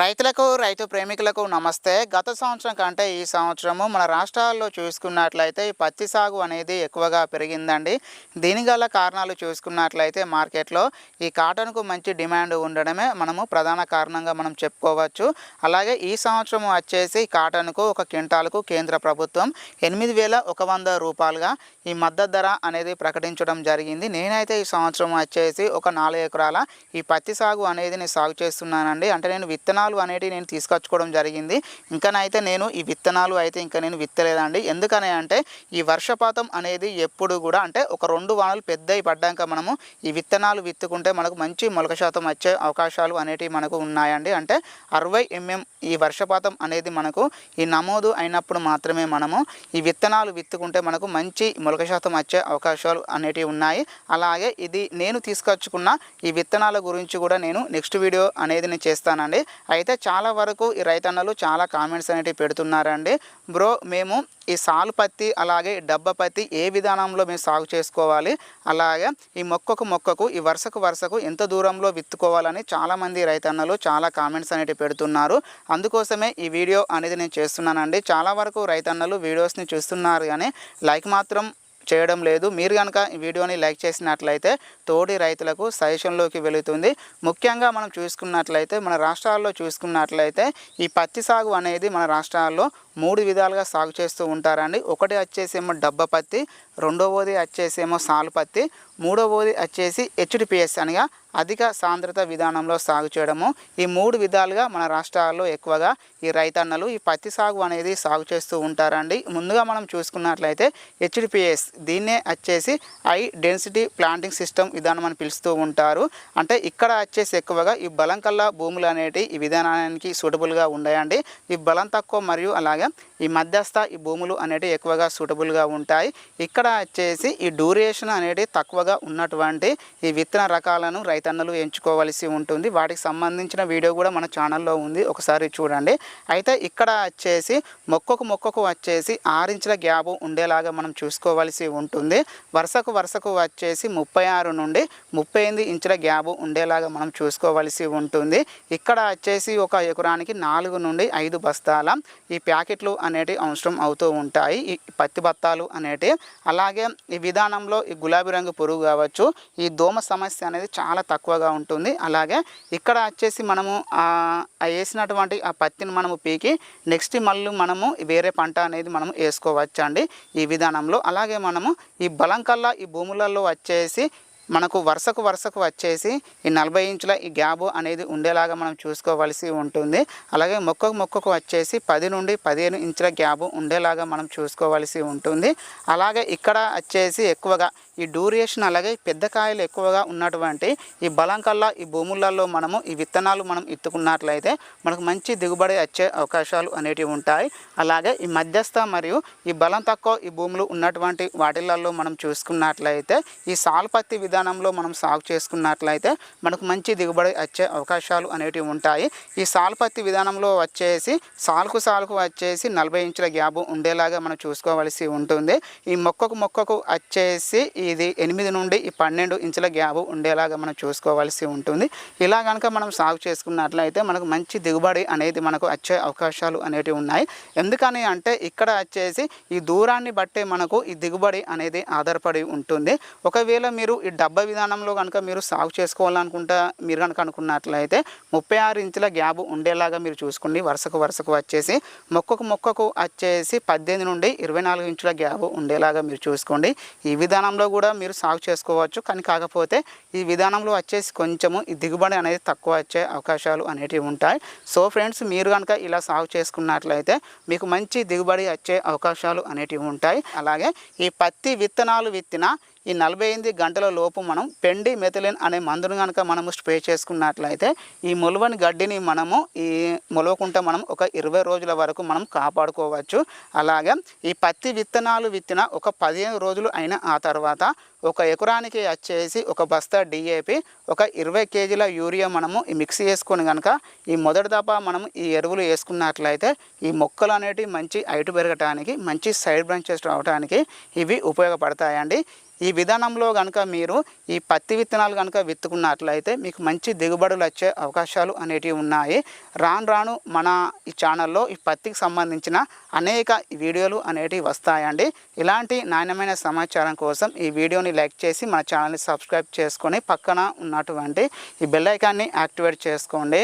రైతులకు రైతు ప్రేమికులకు నమస్తే. గత సంవత్సరం కంటే ఈ సంవత్సరము మన రాష్ట్రాల్లో చూసుకున్నట్లయితే ఈ పత్తి సాగు అనేది ఎక్కువగా పెరిగిందండి. దీని గల కారణాలు చూసుకున్నట్లయితే మార్కెట్లో ఈ కాటన్కు మంచి డిమాండ్ ఉండడమే మనము ప్రధాన కారణంగా మనం చెప్పుకోవచ్చు. అలాగే ఈ సంవత్సరం వచ్చేసి కాటన్కు ఒక క్వింటాల్కు కేంద్ర ప్రభుత్వం ఎనిమిది వేల ఒక వంద రూపాయలుగా ఈ మద్దతు ధర అనేది ప్రకటించడం జరిగింది. నేనైతే ఈ సంవత్సరం వచ్చేసి ఒక నాలుగు ఎకరాల ఈ పత్తి సాగు అనేది నేను సాగు చేస్తున్నానండి. అంటే నేను విత్తనాలు విత్తనాలు అనేటివి నేను తీసుకొచ్చుకోవడం జరిగింది. ఇంకనైతే నేను ఈ విత్తనాలు అయితే ఇంకా నేను విత్తలేదండి. ఎందుకని అంటే ఈ వర్షపాతం అనేది ఎప్పుడు కూడా అంటే ఒక రెండు వానలు పెద్దవి పడ్డాక మనము ఈ విత్తనాలు విత్తుకుంటే మనకు మంచి మొలక శాతం వచ్చే అవకాశాలు అనేటివి మనకు ఉన్నాయండి. అంటే అరవై ఎంఎం ఈ వర్షపాతం అనేది మనకు ఈ నమోదు అయినప్పుడు మాత్రమే మనము ఈ విత్తనాలు విత్తుకుంటే మనకు మంచి మొలక శాతం వచ్చే అవకాశాలు అనేటివి ఉన్నాయి. అలాగే ఇది నేను తీసుకొచ్చుకున్న ఈ విత్తనాల గురించి కూడా నేను నెక్స్ట్ వీడియో అనేది నేను చేస్తానండి. అయితే చాలా వరకు ఈ రైతన్నలు చాలా కామెంట్స్ అనేటివి పెడుతున్నారండి. బ్రో మేము ఈ సాలు పత్తి అలాగే డబ్బ పత్తి ఏ విధానంలో మేము సాగు చేసుకోవాలి? అలాగే ఈ మొక్కకు మొక్కకు ఈ వరుసకు వరుసకు ఎంత దూరంలో విత్తుకోవాలని చాలామంది రైతన్నలు చాలా కామెంట్స్ అనేటివి పెడుతున్నారు. అందుకోసమే ఈ వీడియో అనేది నేను చేస్తున్నానండి. చాలా వరకు రైతన్నలు వీడియోస్ని చూస్తున్నారు కానీ లైక్ మాత్రం చేయడం లేదు. మీరు కనుక ఈ వీడియోని లైక్ చేసినట్లయితే తోటి రైతులకు సజెషన్లోకి వెళుతుంది. ముఖ్యంగా మనం చూసుకున్నట్లయితే మన రాష్ట్రాల్లో చూసుకున్నట్లయితే ఈ పత్తి సాగు అనేది మన రాష్ట్రాల్లో మూడు విధాలుగా సాగు చేస్తూ ఉంటారండి. ఒకటి వచ్చేసేమో డబ్బ పత్తి రెండవది వచ్చేసేమో సాలు పత్తి మూడవది వచ్చేసి హెచ్డిపిఎస్ అనగా అధిక సాంద్రత విధానంలో సాగు చేయడము. ఈ మూడు విధాలుగా మన రాష్ట్రాల్లో ఎక్కువగా ఈ రైతన్నలు ఈ పత్తి సాగు అనేది సాగు చేస్తూ ఉంటారండి. ముందుగా మనం చూసుకున్నట్లయితే హెచ్డిపిఎస్ దీన్నే వచ్చేసి హై డెన్సిటీ ప్లాంటింగ్ సిస్టమ్ విధానం అని పిలుస్తూ ఉంటారు. అంటే ఇక్కడ వచ్చేసి ఎక్కువగా ఈ బలం కల్లా భూములు అనేటి ఈ విధానానికి సూటబుల్గా ఉన్నాయండి ఈ బలం తక్కువ మరియు అలాగే ఈ మధ్యస్థ ఈ భూములు అనేటివి ఎక్కువగా సూటబుల్గా ఉంటాయి. ఇక్కడ వచ్చేసి ఈ డ్యూరేషన్ అనేది తక్కువగా ఉన్నటువంటి ఈ విత్తన రకాలను రైతన్నలు ఎంచుకోవలసి ఉంటుంది. వాటికి సంబంధించిన వీడియో కూడా మన ఛానల్లో ఉంది. ఒకసారి చూడండి. అయితే ఇక్కడ వచ్చేసి మొక్కకు మొక్కకు వచ్చేసి ఆరించుల గ్యాబు ఉండేలాగా మనం చూసుకోవలసి ఉంటుంది. వరుసకు వరుసకు వచ్చేసి ముప్పై ఆరు నుండి ముప్పై ఎనిమిది ఇంచుల గ్యాబు ఉండేలాగా మనం చూసుకోవలసి ఉంటుంది. ఇక్కడ వచ్చేసి ఒక ఎకరానికి నాలుగు నుండి ఐదు బస్తాల ఈ ప్యాకెట్లు అనేటివి అవసరం అవుతూ ఉంటాయి. ఈ పత్తి బత్తాలు అనేటివి అలాగే ఈ విధానంలో ఈ గులాబీ రంగు పురుగు కావచ్చు. ఈ దోమ సమస్య అనేది చాలా తక్కువగా ఉంటుంది. అలాగే ఇక్కడ వచ్చేసి మనము వేసినటువంటి ఆ పత్తిని మనము పీకి నెక్స్ట్ మళ్ళీ మనము వేరే పంట అనేది మనం వేసుకోవచ్చు అండి ఈ విధానంలో. అలాగే మనము ఈ బలం కల్లా ఈ భూములలో వచ్చేసి మనకు వరుసకు వరుసకు వచ్చేసి ఈ నలభై ఇంచుల ఈ గ్యాబు అనేది ఉండేలాగా మనం చూసుకోవలసి ఉంటుంది. అలాగే మొక్కకు మొక్కకు వచ్చేసి పది నుండి పదిహేను ఇంచుల గ్యాబు ఉండేలాగా మనం చూసుకోవలసి ఉంటుంది. అలాగే ఇక్కడ వచ్చేసి ఎక్కువగా ఈ డ్యూరేషన్ అలాగే పెద్ద కాయలు ఎక్కువగా ఉన్నటువంటి ఈ బలం కల్లా ఈ భూములలో మనము ఈ విత్తనాలు మనం ఎత్తుకున్నట్లయితే మనకు మంచి దిగుబడి వచ్చే అవకాశాలు అనేటివి ఉంటాయి. అలాగే ఈ మధ్యస్థ మరియు ఈ బలం తక్కువ ఈ భూములు ఉన్నటువంటి వాటిలలో మనం చూసుకున్నట్లయితే ఈ సాల్పత్తి విధానంలో మనం సాగు చేసుకున్నట్లయితే మనకు మంచి దిగుబడి వచ్చే అవకాశాలు అనేటివి ఉంటాయి. ఈ సాల్పత్తి విధానంలో వచ్చేసి సాలుకు సాలుకు వచ్చేసి నలభై ఇంచుల గ్యాబ్ ఉండేలాగా మనం చూసుకోవలసి ఉంటుంది. ఈ మొక్కకు మొక్కకు వచ్చేసి ఈ ఇది ఎనిమిది నుండి ఈ పన్నెండు ఇంచుల గ్యాప్ ఉండేలాగా మనం చూసుకోవాల్సి ఉంటుంది. ఇలా కనుక మనం సాగు చేసుకున్నట్లయితే మనకు మంచి దిగుబడి అనేది మనకు వచ్చే అవకాశాలు అనేటివి ఉన్నాయి. ఎందుకని అంటే ఇక్కడ వచ్చేసి ఈ దూరాన్ని బట్టే మనకు ఈ దిగుబడి అనేది ఆధారపడి ఉంటుంది. ఒకవేళ మీరు ఈ డబ్బా విధానంలో కనుక మీరు సాగు చేసుకోవాలనుకుంటా మీరు కనుక అనుకున్నట్లయితే ముప్పై ఆరు ఇంచుల గ్యాబ్ ఉండేలాగా మీరు చూసుకోండి. వరుసకు వరుసకు వచ్చేసి మొక్కకు మొక్కకు వచ్చేసి పద్దెనిమిది నుండి ఇరవై నాలుగు ఇంచుల గ్యాబ్ ఉండేలాగా మీరు చూసుకోండి. ఈ విధానంలో కూడా కూడా మీరు సాగు చేసుకోవచ్చు. కానీ కాకపోతే ఈ విధానంలో వచ్చేసి కొంచెము ఈ దిగుబడి అనేది తక్కువ వచ్చే అవకాశాలు అనేటివి ఉంటాయి. సో ఫ్రెండ్స్ మీరు కనుక ఇలా సాగు చేసుకున్నట్లయితే మీకు మంచి దిగుబడి వచ్చే అవకాశాలు అనేటివి ఉంటాయి. అలాగే ఈ పత్తి విత్తనాలు విత్తిన ఈ నలభై ఎనిమిది గంటల లోపు మనం పెండి మెథలిన్ అనే మందును కనుక మనము స్ప్రే చేసుకున్నట్లయితే ఈ మొలవని గడ్డిని మనము ఈ మొలవకుంటే మనం ఒక ఇరవై రోజుల వరకు మనం కాపాడుకోవచ్చు. అలాగే ఈ పత్తి విత్తనాలు విత్తిన ఒక పదిహేను రోజులు అయిన ఆ తర్వాత ఒక ఎకరానికి వచ్చేసి ఒక బస్తా డిఏపి ఒక ఇరవై కేజీల యూరియా మనము ఈ మిక్స్ చేసుకొని కనుక ఈ మొదటి దఫా మనం ఈ ఎరువులు వేసుకున్నట్లయితే ఈ మొక్కలు అనేటివి మంచి హైట్ పెరగటానికి మంచి సైడ్ బ్రాంచెస్ రావడానికి ఇవి ఉపయోగపడతాయండి. ఈ విధానంలో కనుక మీరు ఈ పత్తి విత్తనాలు కనుక విత్తుకున్నట్లయితే మీకు మంచి దిగుబడులు వచ్చే అవకాశాలు అనేటివి ఉన్నాయి. రాను రాను మన ఈ ఛానల్లో ఈ పత్తికి సంబంధించిన అనేక వీడియోలు అనేటివి వస్తాయండి. ఇలాంటి నాణ్యమైన సమాచారం కోసం ఈ వీడియోని లైక్ చేసి మన ఛానల్ని సబ్స్క్రైబ్ చేసుకొని పక్కన ఉన్నటువంటి ఈ బెల్ ఐకాన్ని యాక్టివేట్ చేసుకోండి.